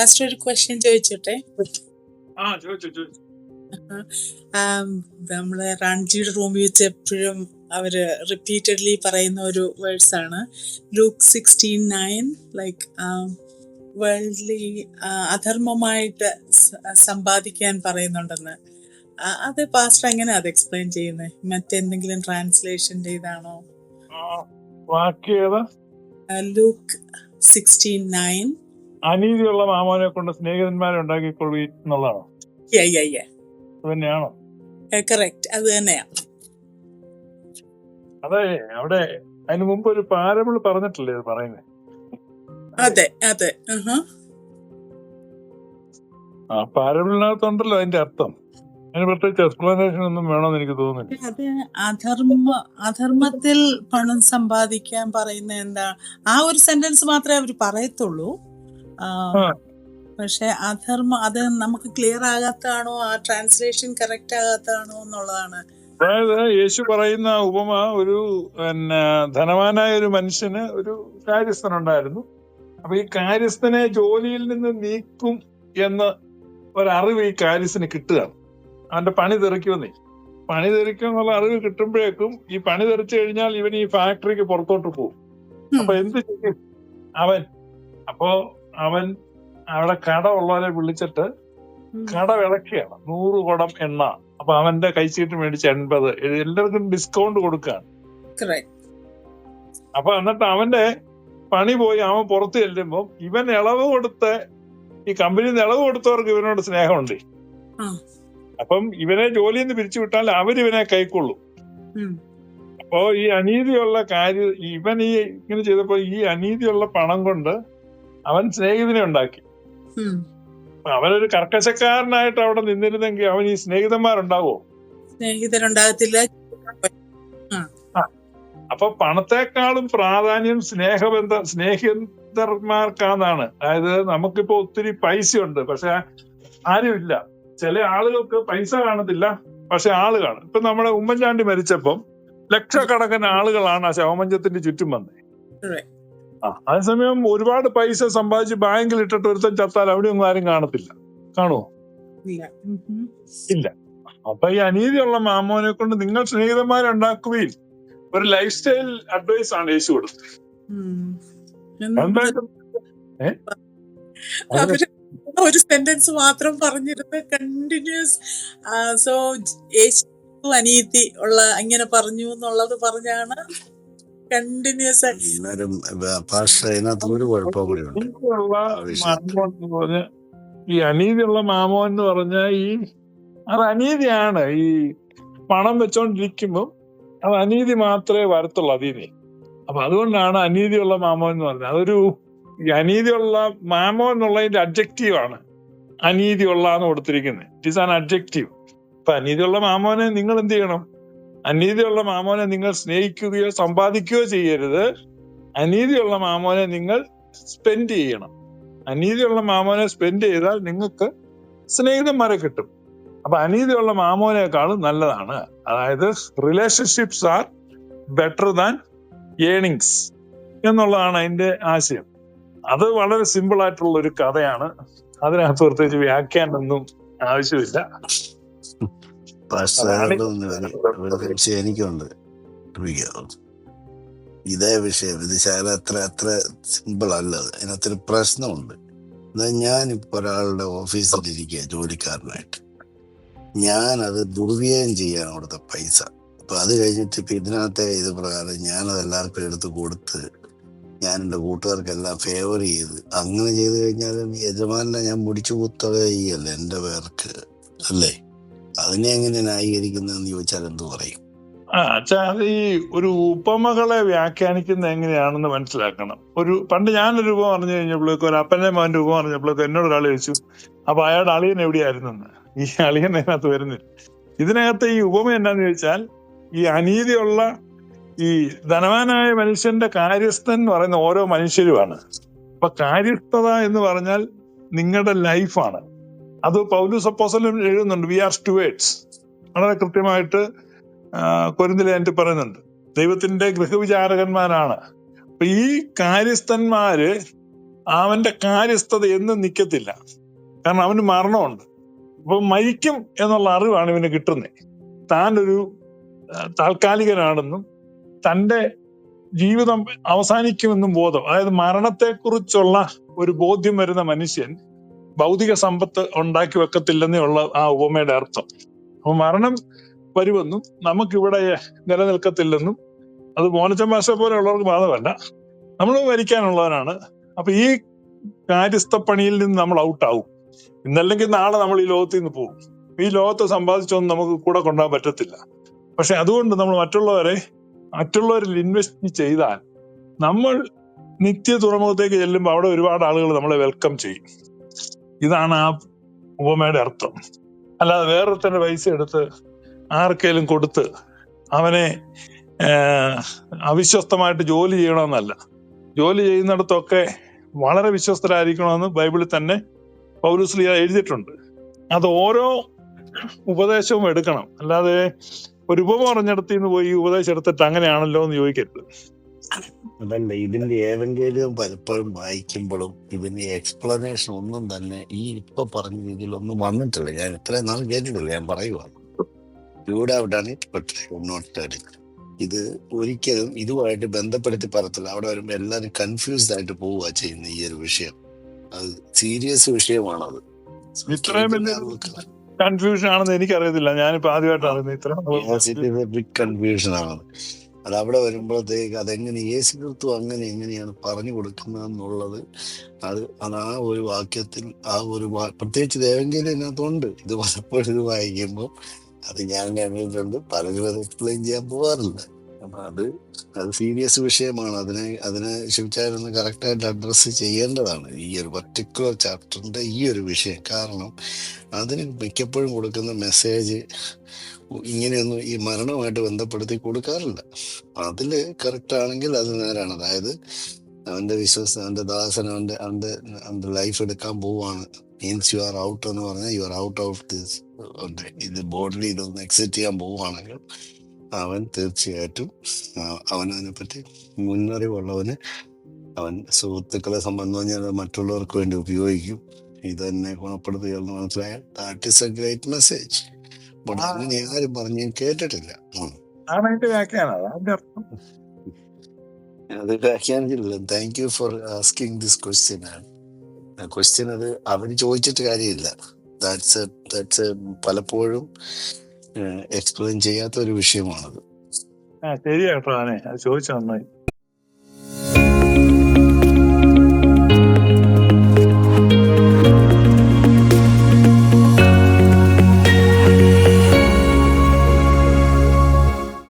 First ഒരു question ചോദിച്ചോട്ടെ? നമ്മളെ റാണിജിയുടെ റൂമിൽ വെച്ച് എപ്പോഴും അവർ റിപ്പീറ്റഡ്ലി പറയുന്ന ഒരു വേർഡ്സ് ആണ്. Luke sixteen nine like worldly അധർമ്മമായിട്ട് സമ്പാദിക്കാൻ പറയുന്നുണ്ടെന്ന്. അത് പാസ്റ്റർ എങ്ങനെ അത് എക്സ്പ്ലെയിൻ ചെയ്യുന്നത് മറ്റെന്തെങ്കിലും ട്രാൻസ്ലേഷൻ ചെയ്താണോ ലൂക്ക് സിക്സ്റ്റീൻ നയൻ അനീതിയുള്ള മാമോനെ കൊണ്ട് സ്നേഹിതന്മാരെ ഉണ്ടാക്കിക്കൊള്ളി എന്നുള്ളതാണോ അത് തന്നെയാണോ? കറക്റ്റ് അത് തന്നെയാ. അതെ അവിടെ അതിന് മുമ്പ് ഒരു പാരബിൾ പറഞ്ഞിട്ടില്ലേ പറയുന്നത് അതെ അതെ. ഉഹു. ആ പാരബിളിനകത്തുണ്ടല്ലോ അതിന്റെ അർത്ഥം. അതിന് പ്രത്യേകിച്ച് എക്സ്പ്ലനേഷൻ ഒന്നും വേണമെന്ന് എനിക്ക് തോന്നുന്നില്ല. അത് അധർമ്മ അധർമ്മത്തിൽ പണം സമ്പാദിക്കാൻ പറയുന്ന എന്താ ആ ഒരു സെന്റൻസ് മാത്രമേ അവർ പറയത്തുള്ളൂ. പക്ഷെ അധർമ്മ അത് നമുക്ക് ക്ലിയർ ആകാത്താണോ ആ ട്രാൻസ്ലേഷൻ കറക്റ്റ് ആകാത്താണോ എന്നുള്ളതാണ്. അതായത് യേശു പറയുന്ന ഉപമ ഒരു പിന്നെ ധനവാനായ ഒരു മനുഷ്യന് ഒരു കാര്യസ്ഥൻ ഉണ്ടായിരുന്നു അപ്പൊ ഈ കാര്യസ്ഥനെ ജോലിയിൽ നിന്ന് നീക്കും എന്ന് ഒരറിവ് ഈ കാര്യസ്ഥന് കിട്ടുകയാണ്. അവന്റെ പണി തെറിക്കുമെന്നേ. പണി തെറിക്കും എന്നുള്ള അറിവ് കിട്ടുമ്പോഴേക്കും ഈ പണി തെറിച്ചു കഴിഞ്ഞാൽ ഇവൻ ഈ ഫാക്ടറിക്ക് പുറത്തോട്ട് പോകും. അപ്പൊ എന്ത് ചെയ്യും? അവൻ. അപ്പോ അവൻ അവിടെ കട ഉള്ളവരെ വിളിച്ചിട്ട് കട വിളക്കുകയാണ് നൂറ് കുടം എണ്ണ. അപ്പൊ അവന്റെ കൈച്ചീട്ട് മേടിച്ച് എൺപത്. എല്ലാവർക്കും ഡിസ്കൗണ്ട് കൊടുക്കുകയാണ്. അപ്പൊ എന്നിട്ട് അവന്റെ പണി പോയി അവൻ പുറത്ത് ചെല്ലുമ്പോ ഇവൻ ഇളവ് കൊടുത്ത് ഈ കമ്പനിയിൽ ഇളവ് കൊടുത്തവർക്ക് ഇവനോട് സ്നേഹമുണ്ട്. അപ്പം ഇവനെ ജോലിയിൽ നിന്ന് പിരിച്ചു വിട്ടാൽ അവരിവനെ കൈക്കൊള്ളും. അപ്പോ ഈ അനീതിയുള്ള കാര്യം ഇവൻ ഈ ഇങ്ങനെ ചെയ്തപ്പോ ഈ അനീതിയുള്ള പണം കൊണ്ട് അവൻ സ്നേഹിതനെ ഉണ്ടാക്കി. അവനൊരു കർക്കശക്കാരനായിട്ട് അവിടെ നിന്നിരുന്നെങ്കിൽ അവൻ ഈ സ്നേഹിതന്മാരുണ്ടാവോ? സ്നേഹിതരുണ്ടാകത്തില്ല. അപ്പൊ പണത്തെക്കാളും പ്രാധാന്യം സ്നേഹബന്ധ സ്നേഹിതന്മാർക്കാന്നാണ്. അതായത് നമുക്കിപ്പോ ഒത്തിരി പൈസ ഉണ്ട് പക്ഷെ ആരുമില്ല. ചില ആളുകൾക്ക് പൈസ കാണത്തില്ല. പക്ഷെ ആൾ കാണും. ഇപ്പൊ നമ്മുടെ ഉമ്മൻചാണ്ടി മരിച്ചപ്പം ലക്ഷക്കണക്കിന് ആളുകളാണ് ആ ശവമഞ്ചത്തിന്റെ ചുറ്റും വന്നത് അതേസമയം ഒരുപാട് പൈസ സമ്പാദിച്ച് ബാങ്കിൽ ഇട്ടിട്ട് ഒരുത്തൻ ചത്താൽ അവിടെ ഒന്നും ആരും കാണത്തില്ല. കാണുമോ ഇല്ല. അപ്പൊ ഈ അനീതിയുള്ള മാമോനെ കൊണ്ട് നിങ്ങൾ സ്നേഹിതന്മാരുണ്ടാക്കുകയും ഒരു ലൈഫ് സ്റ്റൈൽ അഡ്വൈസ് ആണ് യേശു കൊടുത്തത്. എന്തായാലും ഒരു സെന്റൻസ് മാത്രം പറഞ്ഞിരുന്ന കണ്ടിന്യൂസ് സോ യേശു അനീതി ഉള്ള ഇങ്ങനെ പറഞ്ഞു എന്നുള്ളത് പറഞ്ഞാണ് കണ്ടിന്യൂസ് എന്നാലും പാസ്റ്റർ അതിനകത്ത് ഒരു കുഴപ്പം കൂടി ഉണ്ട്. അനീതിയുള്ള മാമോൻ എന്ന് പറഞ്ഞ ഈ അനീതിയുള്ള മാമോ എന്ന് പറഞ്ഞ ഈ അത് അനീതിയാണ്. ഈ പണം വെച്ചോണ്ടിരിക്കുമ്പോൾ അത് അനീതി മാത്രമേ വരത്തുള്ളൂ അതീതി അപ്പൊ അതുകൊണ്ടാണ് അനീതിയുള്ള മാമോ എന്ന് പറഞ്ഞത്. അതൊരു ഈ അനീതിയുള്ള മാമോ എന്നുള്ളതിന്റെ അഡ്ജക്റ്റീവ് ആണ്. അനീതിയുള്ള എന്ന് കൊടുത്തിരിക്കുന്നത്. ഇറ്റ് ഈസ് ആൻ അഡ്ജക്റ്റീവ് അപ്പൊ അനീതിയുള്ള മാമോനെ നിങ്ങൾ എന്ത് ചെയ്യണം? അനീതിയുള്ള മാമോനെ നിങ്ങൾ സ്നേഹിക്കുകയോ സമ്പാദിക്കുകയോ ചെയ്യരുത്. അനീതിയുള്ള മാമോനെ നിങ്ങൾ സ്പെൻഡ് ചെയ്യണം. അനീതിയുള്ള മാമോനെ സ്പെൻഡ് ചെയ്താൽ നിങ്ങൾക്ക് സ്നേഹിതന്മാരെ കിട്ടും. അപ്പൊ അനീതിയുള്ള മാമോനേക്കാളും നല്ലതാണ്. അതായത് relationships are better than earnings എന്നുള്ളതാണ് അതിന്റെ ആശയം. അത് വളരെ സിമ്പിൾ ആയിട്ടുള്ള ഒരു കഥയാണ്. അതിനകത്ത് പ്രത്യേകിച്ച് വ്യാഖ്യാനമൊന്നും ആവശ്യമില്ല. ഒരു എനിക്കുണ്ട്. ഇതേ വിഷയം. ഇത് ശാല അത്ര അത്ര സിമ്പിൾ അല്ല അത് അതിനകത്തൊരു പ്രശ്നമുണ്ട്. ഞാൻ ഞാനിപ്പോ ഒരാളുടെ ഓഫീസിൽ ഇരിക്കുക ജോലിക്കാരനായിട്ട്. ഞാൻ അത് ദുർവ്യയം ചെയ്യാണ് അവിടുത്തെ പൈസ. അപ്പൊ അത് കഴിഞ്ഞിട്ട് ഇപ്പൊ ഇതിനകത്തെ ഇത് പ്രകാരം ഞാനത് എല്ലാവർക്കും എടുത്ത് കൊടുത്ത് ഞാൻ എന്റെ കൂട്ടുകാർക്കെല്ലാം ഫേവർ ചെയ്ത് അങ്ങനെ ചെയ്ത് കഴിഞ്ഞാൽ യജമാനെ ഞാൻ മുടിച്ചു കുത്തുകയല്ലേ ചെയ്യല്ലേ എന്റെ പേർക്ക്? അല്ലേ? അതിനെ എങ്ങനെ ന്യായീകരിക്കുന്നതെന്ന് ചോദിച്ചാൽ എന്ത് പറയും? ആ അത് ഈ ഒരു ഉപമകളെ വ്യാഖ്യാനിക്കുന്നത് എങ്ങനെയാണെന്ന് മനസ്സിലാക്കണം. ഒരു പണ്ട് ഞാനൊരു ഉപമ പറഞ്ഞു കഴിഞ്ഞപ്പോഴേക്കും ഒരു അപ്പന്റെ മകന്റെ ഉപമ പറഞ്ഞപ്പോഴേക്കും എന്നോട് ഒരാൾ ചോദിച്ചു അപ്പൊ അയാളുടെ അളിയൻ എവിടെയായിരുന്നെന്ന് ഈ അളിയൻ അതിനകത്ത് വരുന്നില്ല ഇതിനകത്ത് ഈ ഉപമ എന്നാന്ന് ചോദിച്ചാൽ ഈ അനീതിയുള്ള ഈ ധനവാനായ മനുഷ്യന്റെ കാര്യസ്ഥൻ എന്ന് പറയുന്ന ഓരോ മനുഷ്യരുമാണ്. അപ്പൊ കാര്യസ്ഥത എന്ന് പറഞ്ഞാൽ നിങ്ങളുടെ ലൈഫാണ്. അത് പൗലൂസ് അപ്പോസലും എഴുതുന്നുണ്ട്. വി ആർ സ്റ്റുവേർഡ്സ് വളരെ കൃത്യമായിട്ട് കൊരിന്തിലെ എനിക്ക് പറയുന്നുണ്ട്. ദൈവത്തിന്റെ ഗൃഹവിചാരകന്മാരാണ്. അപ്പൊ ഈ കാര്യസ്ഥന്മാര് അവന്റെ കാര്യസ്ഥത എന്നും നിൽക്കത്തില്ല കാരണം അവന് മരണമുണ്ട്. അപ്പൊ മരിക്കും എന്നുള്ള അറിവാണ് ഇവന് കിട്ടുന്നത് താൻ ഒരു താൽക്കാലികനാണെന്നും തന്റെ ജീവിതം അവസാനിക്കുമെന്നും ബോധം. അതായത് മരണത്തെക്കുറിച്ചുള്ള ഒരു ബോധ്യം വരുന്ന മനുഷ്യൻ ഭൗതിക സമ്പത്ത് ഉണ്ടാക്കി വെക്കത്തില്ലെന്നേ ഉള്ള ആ ഉപമയുടെ അർത്ഥം. അപ്പൊ മരണം വരുമെന്നും നമുക്കിവിടെ നിലനിൽക്കത്തില്ലെന്നും അത് മോനച്ചൻ പോലെ ഉള്ളവർക്ക് ബാധമല്ല നമ്മൾ മരിക്കാനുള്ളവരാണ്. അപ്പൊ ഈ കാര്യസ്ഥപ്പണിയിൽ നിന്ന് നമ്മൾ ഔട്ടാവും. ഇന്നല്ലെങ്കിൽ നാളെ നമ്മൾ ഈ ലോകത്തിൽ നിന്ന് പോകും. ഈ ലോകത്ത് സമ്പാദിച്ചൊന്നും നമുക്ക് കൂടെ കൊണ്ടുപോകാൻ പറ്റത്തില്ല. പക്ഷെ അതുകൊണ്ട് നമ്മൾ മറ്റുള്ളവരെ മറ്റുള്ളവരിൽ ഇൻവെസ്റ്റ് ചെയ്താൽ നമ്മൾ നിത്യ തുറമുഖത്തേക്ക് ചെല്ലുമ്പോൾ അവിടെ ഒരുപാട് ആളുകൾ നമ്മളെ വെൽക്കം ചെയ്യും. ഇതാണ് ആ ഉപമയുടെ അർത്ഥം. അല്ലാതെ വേറൊരുത്തന്റെ പൈസ എടുത്ത് ആർക്കേലും കൊടുത്ത് അവനെ അവിശ്വസ്തമായിട്ട് ജോലി ചെയ്യണമെന്നല്ല. ജോലി ചെയ്യുന്നിടത്തൊക്കെ വളരെ വിശ്വസ്തരായിരിക്കണമെന്ന് ബൈബിളിൽ തന്നെ പൗലുസ്ലിയ എഴുതിയിട്ടുണ്ട്. അത് ഓരോ ഉപദേശവും എടുക്കണം. അല്ലാതെ ഒരു ഉപമ പറഞ്ഞിടത്തിന്ന് പോയി ഉപദേശം എടുത്തിട്ട് അങ്ങനെയാണല്ലോ എന്ന് ചോദിക്കരുത്. അതല്ല ഇതിന്റെ ഏതെങ്കിലും പലപ്പോഴും വായിക്കുമ്പോഴും ഇതിന്റെ എക്സ്പ്ലനേഷൻ ഒന്നും തന്നെ ഈ ഇപ്പൊ പറഞ്ഞ രീതിയിലൊന്നും വന്നിട്ടില്ല. ഞാൻ ഇത്രയും നാൾ കേട്ടിട്ടില്ല ഞാൻ പറയുവാണ്. ഇവിടെ ഇറ്റ് നോട്ട് ഇത് ഒരിക്കലും ഇതുമായിട്ട് ബന്ധപ്പെടുത്തി പറയത്തില്ല. അവിടെ വരുമ്പോൾ എല്ലാവരും കൺഫ്യൂസ്ഡ് ആയിട്ട് പോവുക ചെയ്യുന്ന ഈ ഒരു വിഷയം. അത് സീരിയസ് വിഷയമാണത്. ഇത്രയും കൺഫ്യൂഷൻ ആണെന്ന് എനിക്കറിയത്തില്ല. ഞാനിപ്പോ ആദ്യമായിട്ട് അറിയുന്നത് ബിഗ് കൺഫ്യൂഷൻ ആണ് അത് അവിടെ വരുമ്പോഴത്തേക്ക് അതെങ്ങനെ യേശു ക്രിസ്തു അങ്ങനെ എങ്ങനെയാണ് പറഞ്ഞു കൊടുക്കുന്നതെന്നുള്ളത് അത് അത് ആ ഒരു വാക്യത്തിൽ ആ ഒരു പ്രത്യേകിച്ച് ദേവെങ്കിലും ഇതിനകത്തുണ്ട് ഇത് പലപ്പോഴും ഇത് വായിക്കുമ്പോൾ അത് ഞാൻ കണ്ടിട്ടുണ്ട്. പലരും അത് എക്സ്പ്ലെയിൻ ചെയ്യാൻ പോകാറില്ല അപ്പം അത് അത് സീരിയസ് വിഷയമാണ്. അതിനെ അതിനെ ശിവചാരൊന്ന് കറക്റ്റായിട്ട് അഡ്രസ്സ് ചെയ്യേണ്ടതാണ്. ഈ ഒരു പർട്ടിക്കുലർ ചാപ്റ്ററിന്റെ ഈ ഒരു വിഷയം. കാരണം അതിന് മിക്കപ്പോഴും കൊടുക്കുന്ന മെസ്സേജ് ഇങ്ങനെയൊന്നും ഈ മരണവുമായിട്ട് ബന്ധപ്പെടുത്തി കൊടുക്കാറില്ല. അതിൽ കറക്റ്റ് ആണെങ്കിൽ അത് നേരാണ്. അതായത് അവന്റെ വിശ്വാസം അവന്റെ ദാസൻ അവന്റെ അവന്റെ അവന്റെ ലൈഫ് എടുക്കാൻ പോവാണ്. മീൻസ് യു ആർ ഔട്ട് എന്ന് പറഞ്ഞാൽ you are out of this ഇത് ബോഡിലി ഇതൊന്ന് എക്സിറ്റ് ചെയ്യാൻ പോവുകയാണെങ്കിൽ അവൻ തീർച്ചയായിട്ടും അവനതിനെപ്പറ്റി മുന്നറിവുള്ളവന് അവൻ സുഹൃത്തുക്കളെ സംബന്ധം അത് മറ്റുള്ളവർക്ക് വേണ്ടി ഉപയോഗിക്കും. ഇത് തന്നെ ഗുണപ്പെടുത്തുക എന്ന് മനസ്സിലായാൽ that is a great message ആ. അങ്ങനെ ആരും പറഞ്ഞ് ഞാൻ കേട്ടിട്ടില്ല. അത് വ്യാഖ്യാനിച്ചില്ല thank you for asking this question ആണ് ക്വസ്റ്റ്യൻ അത് അവന് ചോദിച്ചിട്ട് കാര്യമില്ല. ദാറ്റ്സ് ദാറ്റ്സ് പലപ്പോഴും എക്സ്പ്ലെയിൻ ചെയ്യാത്ത ഒരു വിഷയമാണത്. ശരിയാണ് ശരിയാ ആനെ ചോദിച്ചു നന്നായി.